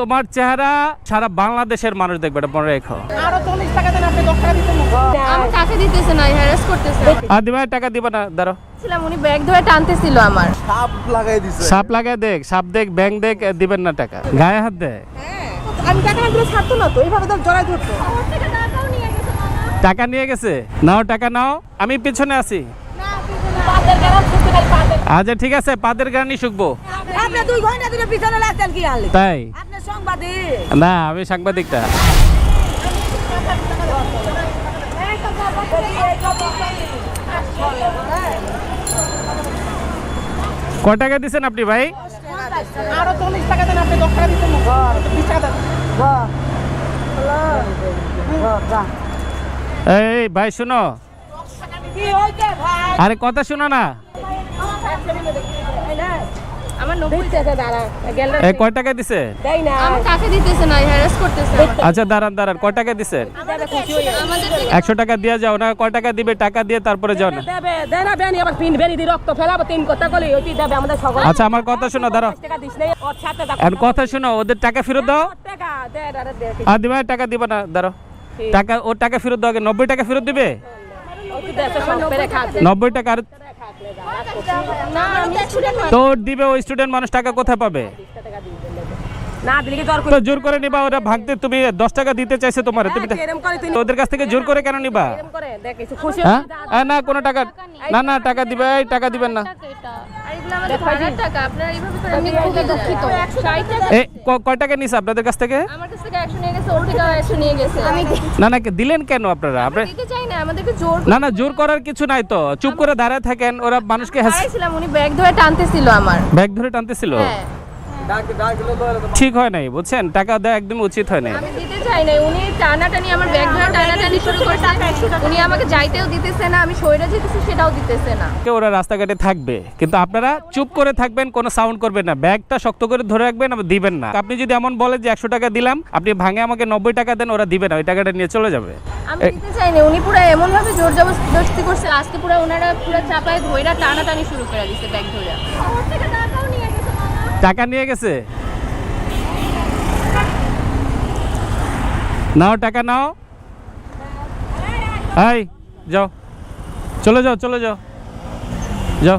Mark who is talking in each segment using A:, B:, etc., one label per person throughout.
A: তোমার চেহারা সারা বাংলাদেশের মানুষ দেখবে এটা মনে রেখো।
B: আরও টাকা দেন আপনি দশ টাকা দিতে
C: আমার টাকা দিতেছে না হ্যারাস করতেছে।
A: আর দিবা টাকা দিবা না দাঁড়ো
C: উনি ব্যাগ ধরে টানতেছিল আমার।
D: সাপ লাগাই দিছে।
A: সাপ লাগায় দেখ সাপ দেখ দেখ দিবেন না টাকা। গায়ে হাত দে।
B: আমি টাকা না দিলে ছাড়তো না তো এইভাবে তো জড়াই ধরতো।
A: টাকা নিয়ে গেছে? নাও টাকা নাও আমি পিছনে আছি। আচ্ছা ঠিক আছে পাদের গানি শুকবো।
B: আপনি দুই ঘণ্টা ধরে পিছনে লাগছেন কি
A: তাই?
B: সাংবাদিক।
A: না আমি সাংবাদিকটা ক টাকা দিছেন আপনি ভাই?
B: আরও চল্লিশ টাকা দেন আপনি দশ টাকা দিতে বিশ টাকা দেন
A: এই ভাই? শুনো আরে কথা শুনো না। কয় টাকা দিছে?
B: দেই না।
C: আমার টাকা দিতেছে না হ্যারাস করতেছে আমার।
A: আচ্ছা দাঁড়ান দাঁড়ান কয় টাকা
C: থেকে
A: একশো টাকা দিয়ে যাও না কয় টাকা দিবে টাকা দিয়ে তারপরে যাও না।
B: দেবে দেনা বেনি আবার পিন বেরি দি রক্ত ফেলাবো তিন কথা কলি ওইটি দেবে আমাদের সকল।
A: আচ্ছা আমার কথা শোনো দাঁড়াও। কথা শোনো ওদের টাকা ফেরত দাও।
B: টাকা দে দাঁড়া দে
A: আর দিবা টাকা দিবা না দাঁড়াও। টাকা ওর টাকা ফেরত দাও নব্বই টাকা ফেরত দিবে? নব্বই টাকা আর
C: না আমি স্টুডেন্ট
A: তো দিবে ওই স্টুডেন্ট মানুষ টাকা কোথায় পাবে?
B: না দিলে কি
A: তো জোর করে নিবা ওরা ভাঙতে তুমি দশ টাকা দিতে চাইছে তোমার তুমি
B: তুই
A: ওদের কাছ থেকে জোর করে কেন নিবা? হ্যাঁ? না কোনো টাকা না না টাকা দিবে এই টাকা দিবেন না। কয় টাকা নিছে আপনাদের কাছ থেকে? না না দিলেন কেন আপনারা? আপনি
C: দিতে চাই না
A: না না জোর করার কিছু নাই তো। চুপ করে দাঁড়ায় থাকেন ওরা মানুষকে হাস-
C: উনি ব্যাগ ধরে টানতেছিল আমার।
A: ব্যাগ ধরে টানতেছিল?
C: হ্যাঁ।
A: ঠিক হয় নাই বুঝছেন? টাকা দেওয়া একদম উচিত হয় নাই।
C: আমি দিতে চাই না উনি টানাটানি আমার ব্যাগ ধরে টানাটানি শুরু করছে। উনি আমাকে যাইতেও দিতেছে না আমি সইরা যেতেছি সেটাও দিতেছে না।
A: কে ওরা রাস্তাঘাটে থাকবে? কিন্তু আপনারা চুপ করে থাকবেন কোনো সাউন্ড করবেন না। ব্যাগটা শক্ত করে ধরে রাখবেন আবার দিবেন না। আপনি যদি এমন বলেন যে একশো টাকা দিলাম আপনি ভাঙে আমাকে নব্বই টাকা দেন ওরা দিবে না ওই টাকাটা নিয়ে চলে যাবে।
C: আমি দিতে চাই না উনি পুরো এমন ভাবে জোর জবরদস্তি করছে আজকে পুরো ওনারা পুরো চাপায় ধইরা টানাটানি শুরু করে দিছে ব্যাগ ধরে
A: টাকা নিয়ে গেছে? নাও টাকা, নাও। হাই যাও। চলে যাও চলে যাও। যাও।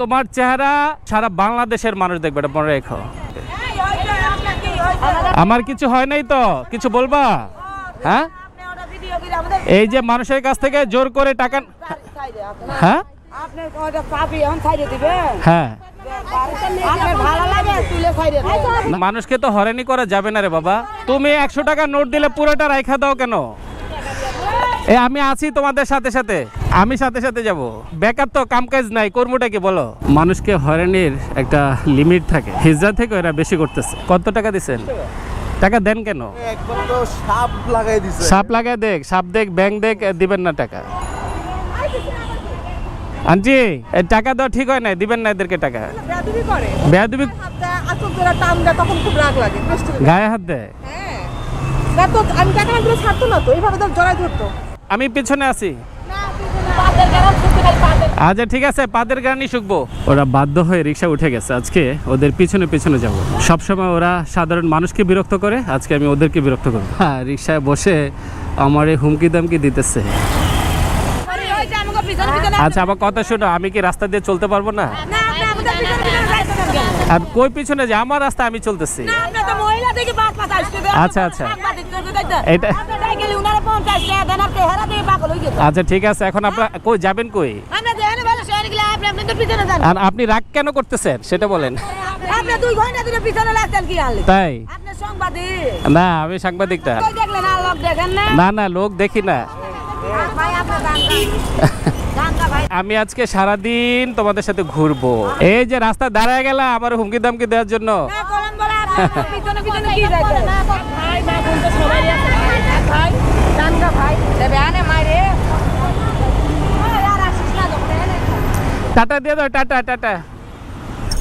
A: তোমার চেহারা সারা বাংলাদেশের মানুষ দেখবে, এটা মনে রেখো। আমার কিছু হয় নাই তো? কিছু বলবা? হ্যাঁ? এই যে মানুষের কাছ থেকে জোর করে টাকা হ্যাঁ? হ্যাঁ। মানুষকে তো হয়রানি করা যাবে না রে বাবা। তুমি একশো টাকা নোট দিলে পুরোটা রাইখা দাও কেন? এ আমি আছি তোমাদের সাথে সাথে। আমি সাথে সাথে যাব। বেকার তো কাম কাজ নাই কর্মটা কি বলো? মানুষকে হয়রানির একটা লিমিট থাকে। হিজড়া থেকে এরা বেশি করতেছে। কত টাকা দিচ্ছেন টাকা দেন কেন?
D: সাপ লাগাই দিছে।
A: সাপ লাগায় দেখ সাপ দেখ ব্যাংক দেখ দিবেন না টাকা। আন্টি টাকা দেওয়া ঠিক হয় না দিবেন না এদেরকে টাকা?
B: বেয়াদবি করে।
A: বেয়াদবি
B: আসল করে টান দেয় তখন খুব রাগ লাগে কষ্ট করে।
A: গায়ে হাত দেয়?
B: হ্যাঁ। না তো আমি টাকা না দিলে ছাড়তো না তো এইভাবে তো জড়াই ধরতো।
A: আমি পিছনে আছি। আচ্ছা ঠিক আছে পাদের গানি শুকবো। ওরা বাধ্য হয়ে রিক্সা উঠে গেছে আজকে ওদের পিছনে পিছনে যাব। সবসময় ওরা সাধারণ মানুষকে বিরক্ত করে আজকে আমি ওদেরকে বিরক্ত করব। হ্যাঁ রিক্সায় বসে আমার এই হুমকি দামকি দিতেছে
B: ওই যে আমাকে পিছনে পিছনে
A: আচ্ছা আমার কথা শোনো আমি কি রাস্তা দিয়ে চলতে পারব না? আর কই পিছনে যে আমার রাস্তা আমি চলতেছি। আচ্ছা, আচ্ছা। এটা-
B: হয়ে।
A: আচ্ছা ঠিক আছে এখন আপনার কই যাবেন কই। আর আপনি রাগ কেন করতেছেন সেটা বলেন? তাই না আমি সাংবাদিকটা?
B: না
A: না লোক দেখি না আমি আজকে সারাদিন তোমাদের সাথে ঘুরবো এই যে রাস্তা দাঁড়ায় গেল আমার হুমকি দামকি দেওয়ার জন্য। টাটা দিয়ে দাও টাটা টাটা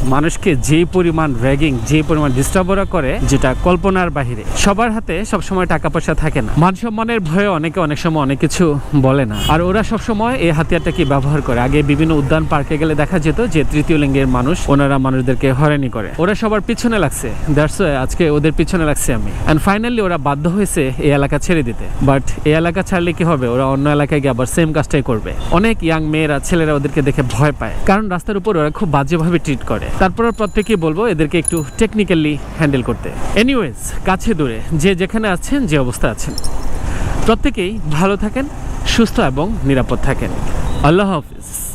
A: মানুষকে যে পরিমাণ র্যাগিং যে পরিমাণ ডিস্টার্ব ওরা করে, যেটা কল্পনার বাহিরে। সবার হাতে সবসময় টাকা পয়সা থাকে না। মান সম্মানের ভয়ে অনেকে অনেক সময় অনেক কিছু বলে না। আর ওরা সবসময় এই হাতিয়ারটাকে ব্যবহার করে। আগে বিভিন্ন উদ্যান পার্কে গেলে দেখা যেত যে তৃতীয় লিঙ্গের মানুষ, ওনারা মানুষদেরকে হয়রানি করে। ওরা সবার পিছনে লাগছে। দ্যাটস আজকে ওদের পিছনে লাগছে আমি। অ্যান্ড ফাইনালি ওরা বাধ্য হয়েছে এই এলাকা ছেড়ে দিতে। বাট এই এলাকা ছাড়লে কি হবে? ওরা অন্য এলাকায় গিয়ে আবার সেম কাজটাই করবে। অনেক ইয়াং মেয়েরা, ছেলেরা ওদেরকে দেখে ভয় পায়। কারণ রাস্তার উপর ওরা খুব বাজেভাবে ট্রিট করে। তারপর প্রত্যেকে বলব, এদেরকে একটু টেকনিক্যালি হ্যান্ডেল করতে। এনিওয়েজ কাছে দূরে, যে যেখানে আছেন, যে অবস্থা আছেন। প্রত্যেকেই ভালো থাকেন, সুস্থ এবং নিরাপদ থাকেন। আল্লাহ হাফিজ।